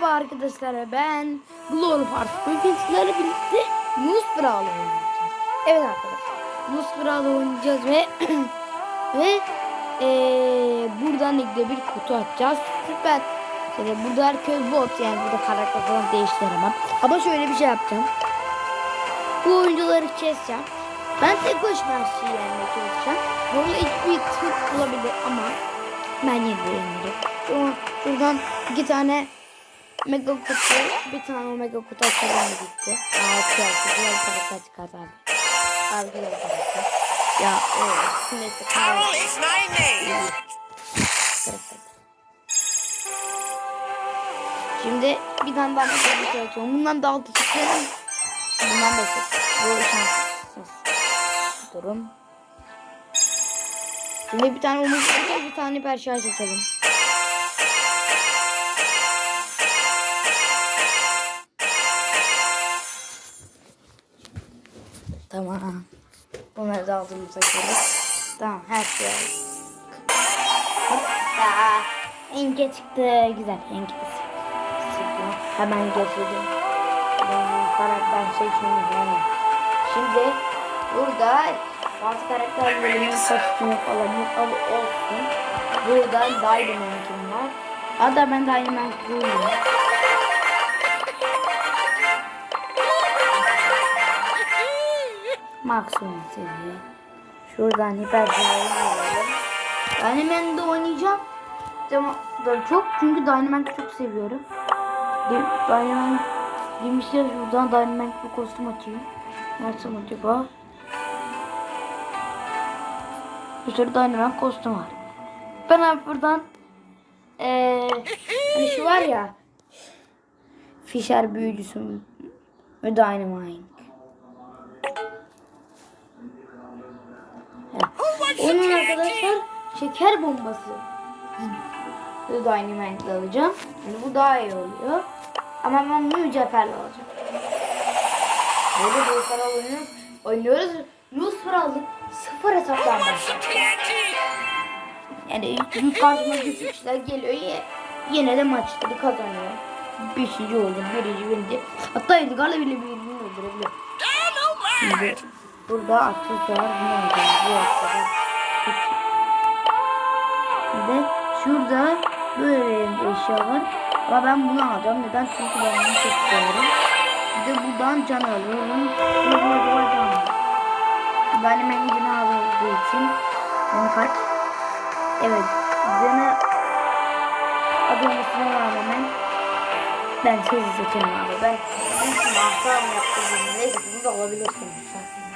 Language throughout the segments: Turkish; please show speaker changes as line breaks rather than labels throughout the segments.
Merhaba arkadaşlar ben Glory Park. Bugün sizlerle birlikte Nusbra'lı oynayacağız. Evet arkadaşlar Nusbra'lı oynayacağız ve ve eee buradan ilgili bir kutu açacağız. Süper. Şöyle burada herkes bot yani burada karakter falan değiştiremem. Ama şöyle bir şey yapacağım. Bu oyuncuları keseceğim. Ben tek başıma her şeyi yenmeye çalışacağım. Burada hiçbir tık olabilir ama ben yine de yenirim. Şu- Şuradan iki tane mega kutu, bir tane omega kutu açalım gitti. Aa, çarpı, diğer karakter çıkart abi. Abi diğer karakter. Ya o, neyse
Carol is my name.
Şimdi bir tane daha mega kutu açıyorum. Bundan daha altı çıkıyorum. Bundan beş. Bu şanssız. Durum. Şimdi bir tane kutu, bir tane perşaj açalım. Tamam. Bunları da aldığımıza göre. Tamam her şey. Hoppa. Enke çıktı. Güzel. Enke de çıktı. Hemen getirdim. Karakter seçimini. Şimdi burada bazı karakterlerin kostümü falan yok olsun. Burada Dynamite'im var. Hatta ben Dynamite Maksimum seviye. Şuradan hiper alalım. Dynaman'da oynayacağım. Da çok çünkü Dynamite çok seviyorum. Dynamite demişler şuradan Dynamite bir kostüm açayım. Nerede acaba? Bir sürü Dynamite kostüm var. Ben abi buradan eee hani şu var ya Fisher büyücüsü ve Dynamite. Onun arkadaşlar şeker bombası. Bu da aynı renkli alacağım. Yani bu daha iyi oluyor. Ama ben mücevherli alacağım. Böyle bir para oyunu oynuyoruz. 100 para aldık. Sıfır başlayalım. Yani karşıma küçük kişiler geliyor. Ye, yine de maçları kazanıyor. Beşinci oldum. Birinci birinci. Hatta Edgar'la bile birini öldürebiliyor. Şimdi burada aksesuar ne alacağım? Bu aksesuar. Bir de şurada böyle bir eşya var. Ama ben bunu alacağım. Neden? Çünkü ben bunu çok seviyorum. Bir de buradan can alıyorum. Buradan acaba can mı? Benim en can aldığı için onu kaç? Evet. Canı adamısına rağmen ben sizi seçerim abi. Ben ben mahtam yaptığım neyse bunu da alabilirsiniz.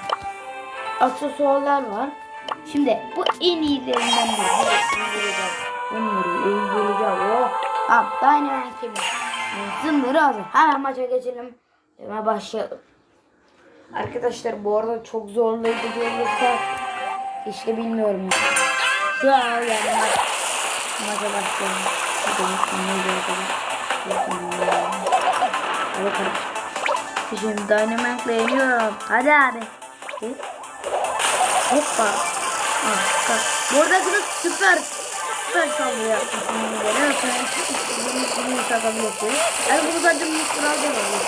Aksesuarlar var. Şimdi bu en iyilerinden biri. Bunları öldüreceğim. Oh. Tamam. Dynamite kimi? Zınları hazır. Hemen maça geçelim. Hemen başlayalım. Arkadaşlar bu arada çok zorlayıcı olursa işte bilmiyorum. Şu an yani maç, maça başlayalım. Hadi bakalım. Şimdi Dynamite'la yeniyorum. Hadi abi. Hadi. Hoppa. Ah. Bu arada kız süper. Süper saldırı yaptım. Sonra istediğiniz gibi satabiliyorsun. Yani bunu sadece mutlu alabiliyorsun.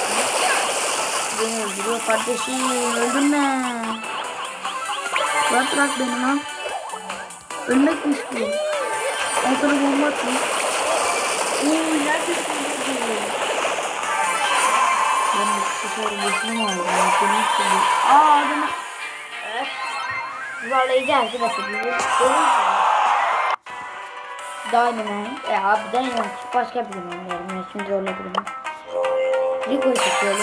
Beni öldürüyor kardeşim. Öldürme. Bırak bırak beni lan. Ölmek mi istiyor? Ben sana bomba atayım. Uuu neredesin? Ben bu sefer boşuna mı aldım? Aa adamı. Evet. Zorlayıcı arkadaşlar. Dynamite. E abi Dynamite başka bir zaman oynayalım. Ya şimdi zorlayabilirim. Rico'yu çekiyorum.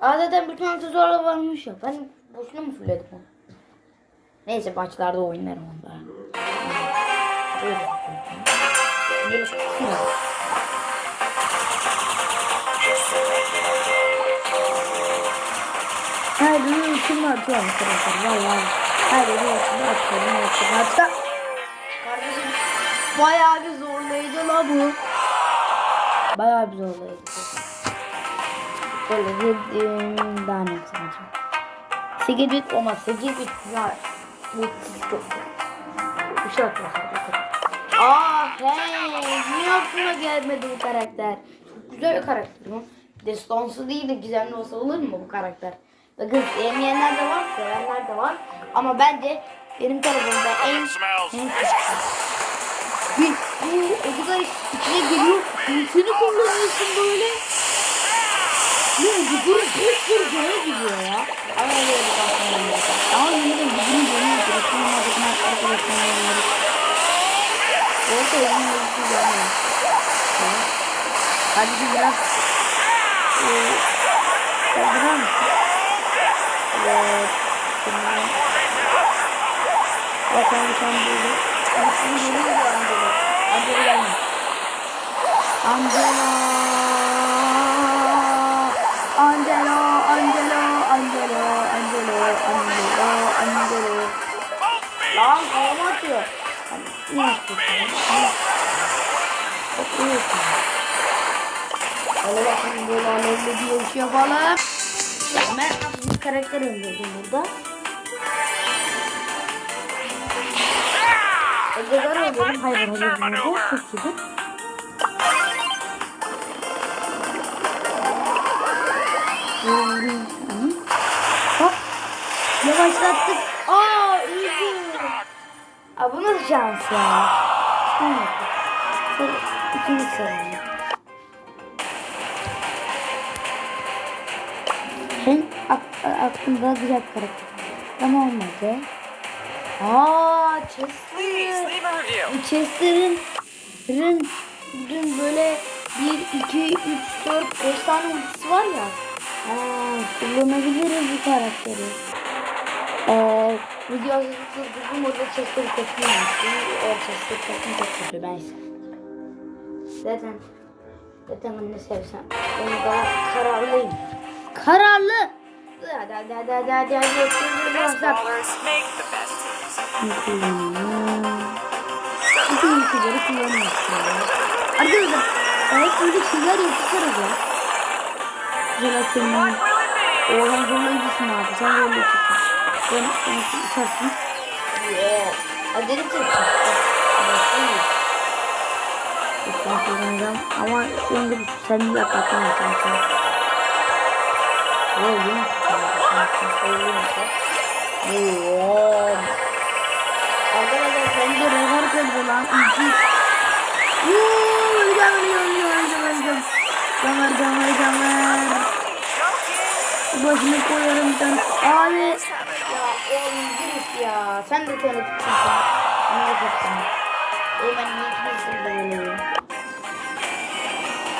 Aa zaten bütün altı zorla varmış ya. Ben boşuna mı fulledim onu? Neyse maçlarda oynarım onda. Böyle. Böyle. Her birinin içinde atıyor arkadaşlar. Vallahi. Her birinin içinde atıyorum. Atıyorum. Hatta kardeşim bayağı bir zorlayıcı la bu. Bayağı bir zorlayıcı. Böyle bir daha ne yapacağım? 8 bit olmaz. 8 bit ya. Bu çok. Bir şey atmasın. Aa! Hey, niye aklıma gelmedi bu karakter? Çok güzel bir karakter. Destansı değil de gizemli olsa olur mu bu karakter? Bakın sevmeyenler de var, sevenler de var. Ama bence benim tarafımda en bir bu Edgar içine geliyor. Ultini kullanıyorsun böyle. Edgar bir sürü canı gidiyor ya. Ama öyle bir aslında. Ama yine de gücünü dönüyor. Direktman adına arkadaşlarına yönelik. Orada onun ölçüsü gelmiyor. Hadi bir biraz eee kaldırar mısın? Evet. Bakalım sen böyle. Aslında geliyor da Angela. Angela gelmiş. Angela. Angelo, Angelo, Angelo, Angelo, Angelo, Angelo. Lan kafama atıyor. Ne yapıyorsun? Bakıyorsun. Hadi bakalım böyle alevli bir iş yapalım. Ben bir karakter öldürdüm burada. Edgar öldürdüm. Hayır öldürdüm. Çok gibi. Hop. Yavaşlattık. Aa öldü. Aa bu nasıl şans ya? Sıra, ikinci. Ben ak- aklımda güzel karakter. Ama olmadı. Aa Chester. Chester'ın Rın, dün böyle 1, 2, 3, 4, 5 tane ultisi var ya. Aa, kullanabiliriz bu karakteri. Ee, video hazırladım orada Chester'ı kesmeye yaptım. O Chester çok kötü ben Zaten zaten onu sevsem. Ben daha kararlıyım. Kararlı. Bütün ülkeleri kullanıyorsun. Arkadaşlar evet böyle şeyler yapacağız ya. Jelatinini. Oğlan zorlayıcısın abi. Sen zorlayıcısın. Ben. Hadi ne Ben kullanacağım ama şimdi sen yap atamazsın sen. Oo yine tutuyorum. Arkadaşlar bence rekor kırdı lan. İki. Yuuu öleceğim öleceğim öleceğim öleceğim. Camer camer camer. Başını koyarım sen. Abi. Ya oğlum giriş ya. Sen de tanıtıksın sen. Ne yapacaksın? Oğlum ben niye ikimizsin böyle?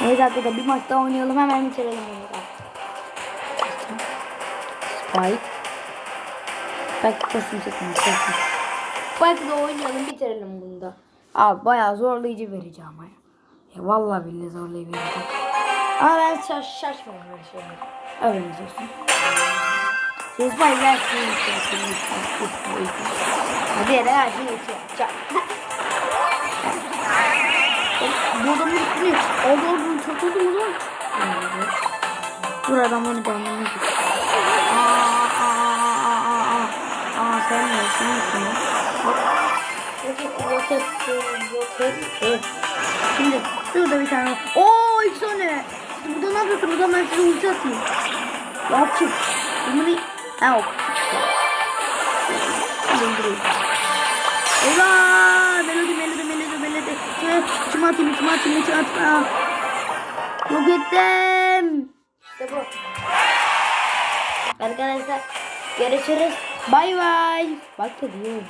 Neyse arkadaşlar bir maç daha oynayalım hemen bitirelim Spike. Spike kostüm çekmiş. Kostüm. Spike'la oynayalım bitirelim bunu da. Abi bayağı zorlayıcı vereceğim ama. Ya vallahi billahi zorlayıcı vereceğim. Ama ben şaş şaşmıyorum böyle şeyler. Haberiniz olsun. Siz bayağı şey yapıyorsunuz. Hadi yere her şeyi yapacağım. Bu adamın üstüne oldu oldu çok oldu mu lan? Dur adam onu canını yok et. Evet. Şimdi şurada bir tane. Oo iki tane. Burada ne yapıyorsun? Burada ben size ulti atayım. Ne yapayım? Bunu ha o. Döndüreyim. Eyvah! Melodi, melodi, melodi, melodi. İçime atayım, içime atayım, içime atayım. Yok ettim. İşte bu. Arkadaşlar görüşürüz. Bay bay. Bak da diyor.